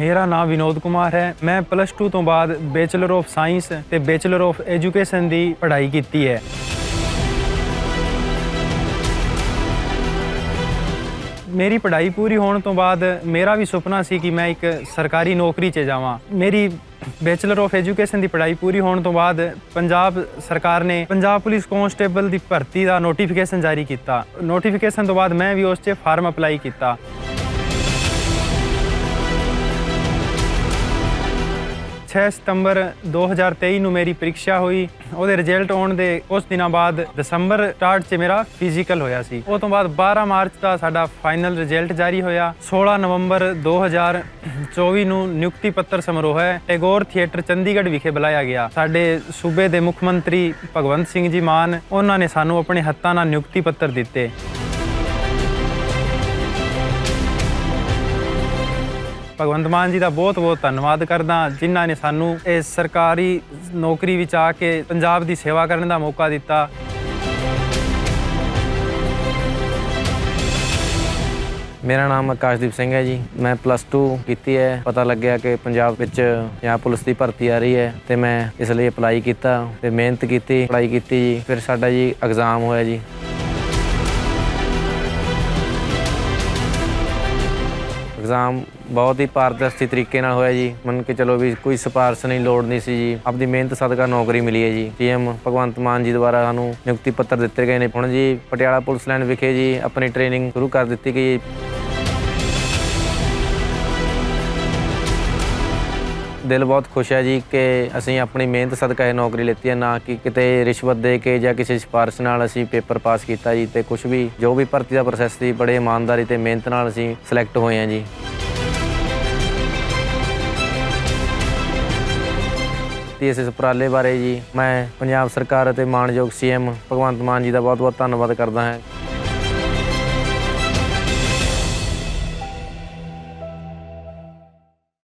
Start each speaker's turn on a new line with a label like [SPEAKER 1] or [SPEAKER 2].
[SPEAKER 1] ਮੇਰਾ ਨਾਮ ਵਿਨੋਦ ਕੁਮਾਰ ਹੈ। ਮੈਂ ਪਲੱਸ 2 ਤੋਂ ਬਾਅਦ ਬੈਚਲਰ ਆਫ ਸਾਇੰਸ ਤੇ ਬੈਚਲਰ ਆਫ ਐਜੂਕੇਸ਼ਨ ਦੀ ਪੜ੍ਹਾਈ ਕੀਤੀ ਹੈ। ਮੇਰੀ ਪੜ੍ਹਾਈ ਪੂਰੀ ਹੋਣ ਤੋਂ ਬਾਅਦ ਮੇਰਾ ਵੀ ਸੁਪਨਾ ਸੀ ਕਿ ਮੈਂ ਇੱਕ ਸਰਕਾਰੀ ਨੌਕਰੀ 'ਚ ਜਾਵਾਂ। ਮੇਰੀ ਬੈਚਲਰ ਆਫ ਐਜੂਕੇਸ਼ਨ ਦੀ ਪੜ੍ਹਾਈ ਪੂਰੀ ਹੋਣ ਤੋਂ ਬਾਅਦ ਪੰਜਾਬ ਸਰਕਾਰ ਨੇ ਪੰਜਾਬ ਪੁਲਿਸ ਕਾਂਸਟੇਬਲ ਦੀ ਭਰਤੀ ਦਾ ਨੋਟੀਫਿਕੇਸ਼ਨ ਜਾਰੀ ਕੀਤਾ। ਨੋਟੀਫਿਕੇਸ਼ਨ ਤੋਂ ਬਾਅਦ ਮੈਂ ਵੀ ਉਸ 'ਚ ਫਾਰਮ ਅਪਲਾਈ ਕੀਤਾ। 6 ਸਤੰਬਰ 2023 ਨੂੰ ਮੇਰੀ ਪ੍ਰੀਖਿਆ ਹੋਈ। ਉਹਦੇ ਰਿਜ਼ਲਟ ਆਉਣ ਦੇ ਉਸ ਦਿਨਾਂ ਬਾਅਦ ਦਸੰਬਰ ਸਟਾਰਟ 'ਚ ਮੇਰਾ ਫਿਜ਼ੀਕਲ ਹੋਇਆ ਸੀ। ਉਹ ਤੋਂ ਬਾਅਦ 12 ਮਾਰਚ ਦਾ ਸਾਡਾ ਫਾਈਨਲ ਰਿਜ਼ਲਟ ਜਾਰੀ ਹੋਇਆ। 16 ਨਵੰਬਰ 2024 ਨੂੰ ਨਿਯੁਕਤੀ ਪੱਤਰ ਸਮਾਰੋਹ ਹੈ। ਟੈਗੋਰ ਥੀਏਟਰ ਚੰਡੀਗੜ੍ਹ ਵਿਖੇ ਬੁਲਾਇਆ ਗਿਆ। ਸਾਡੇ ਸੂਬੇ ਦੇ ਮੁੱਖ ਮੰਤਰੀ ਭਗਵੰਤ ਸਿੰਘ ਜੀ ਮਾਨ, ਉਹਨਾਂ ਨੇ ਸਾਨੂੰ ਆਪਣੇ ਹੱਥਾਂ ਨਾਲ ਨਿਯੁਕਤੀ ਪੱਤਰ ਦਿੱਤੇ। ਭਗਵੰਤ ਮਾਨ ਜੀ ਦਾ ਬਹੁਤ-ਬਹੁਤ ਧੰਨਵਾਦ ਕਰਦਾ ਜਿਨ੍ਹਾਂ ਨੇ ਸਾਨੂੰ ਇਹ ਸਰਕਾਰੀ ਨੌਕਰੀ ਵਿੱਚ ਆ ਕੇ ਪੰਜਾਬ ਦੀ ਸੇਵਾ ਕਰਨ ਦਾ ਮੌਕਾ ਦਿੱਤਾ।
[SPEAKER 2] ਮੇਰਾ ਨਾਮ ਆਕਾਸ਼ਦੀਪ ਸਿੰਘ ਹੈ ਜੀ। ਮੈਂ ਪਲੱਸ 2 ਕੀਤੀ ਹੈ। ਪਤਾ ਲੱਗਿਆ ਕਿ ਪੰਜਾਬ ਵਿੱਚ ਜਾਂ ਪੁਲਿਸ ਦੀ ਭਰਤੀ ਆ ਰਹੀ ਹੈ ਤੇ ਮੈਂ ਇਸ ਲਈ ਅਪਲਾਈ ਕੀਤਾ ਤੇ ਮਿਹਨਤ ਕੀਤੀ ਅਪਲਾਈ ਕੀਤੀ ਜੀ। ਫਿਰ ਸਾਡਾ ਜੀ ਐਗਜ਼ਾਮ ਹੋਇਆ ਜੀ। ਐਗਜ਼ਾਮ ਬਹੁਤ ਹੀ ਪਾਰਦਰਸ਼ੀ ਤਰੀਕੇ ਨਾਲ ਹੋਇਆ ਜੀ। ਮੰਨ ਕੇ ਚਲੋ ਵੀ ਕੋਈ ਸਿਫਾਰਸ਼ ਨਹੀਂ, ਲੋੜ ਨਹੀਂ ਸੀ ਜੀ। ਆਪਦੀ ਮਿਹਨਤ, ਸਦਕਾ ਨੌਕਰੀ ਮਿਲੀ ਹੈ ਜੀ। ਪੀਐਮ ਭਗਵੰਤ ਮਾਨ ਜੀ ਦੁਆਰਾ ਸਾਨੂੰ ਨਿਯੁਕਤੀ ਪੱਤਰ ਦਿੱਤੇ ਗਏ ਨੇ। ਹੁਣ ਜੀ ਪਟਿਆਲਾ ਪੁਲਿਸ ਲਾਈਨ ਵਿਖੇ ਜੀ ਆਪਣੀ ਟ੍ਰੇਨਿੰਗ ਸ਼ੁਰੂ ਕਰ ਦਿੱਤੀ ਗਈ ਹੈ ਦਿਲ ਬਹੁਤ ਖੁਸ਼ ਹੈ ਜੀ ਕਿ ਅਸੀਂ ਆਪਣੀ ਮਿਹਨਤ, ਸਦਕਾ ਇਹ ਨੌਕਰੀ ਲਿੱਤੀ ਹੈ। ਨਾ ਕਿ ਕਿਤੇ ਰਿਸ਼ਵਤ ਦੇ ਕੇ ਜਾਂ ਕਿਸੇ ਸਿਫਾਰਿਸ਼ ਨਾਲ ਅਸੀਂ ਪੇਪਰ ਪਾਸ ਕੀਤਾ ਜੀ। ਤੇ ਕੁਝ ਵੀ, ਜੋ ਵੀ ਭਰਤੀ ਦਾ ਪ੍ਰੋਸੈਸ ਸੀ, ਬੜੇ ਇਮਾਨਦਾਰੀ ਤੇ ਮਿਹਨਤ ਨਾਲ ਅਸੀਂ ਸਿਲੈਕਟ ਹੋਏ ਹਾਂ ਜੀ। ਤੇ ਇਸ ਉਪਰਾਲੇ ਬਾਰੇ ਜੀ। ਮੈਂ ਪੰਜਾਬ ਸਰਕਾਰ ਅਤੇ ਮਾਨਯੋਗ ਸੀਐਮ ਭਗਵੰਤ ਮਾਨ ਜੀ ਦਾ ਬਹੁਤ ਬਹੁਤ ਧੰਨਵਾਦ ਕਰਦਾ ਹਾਂ।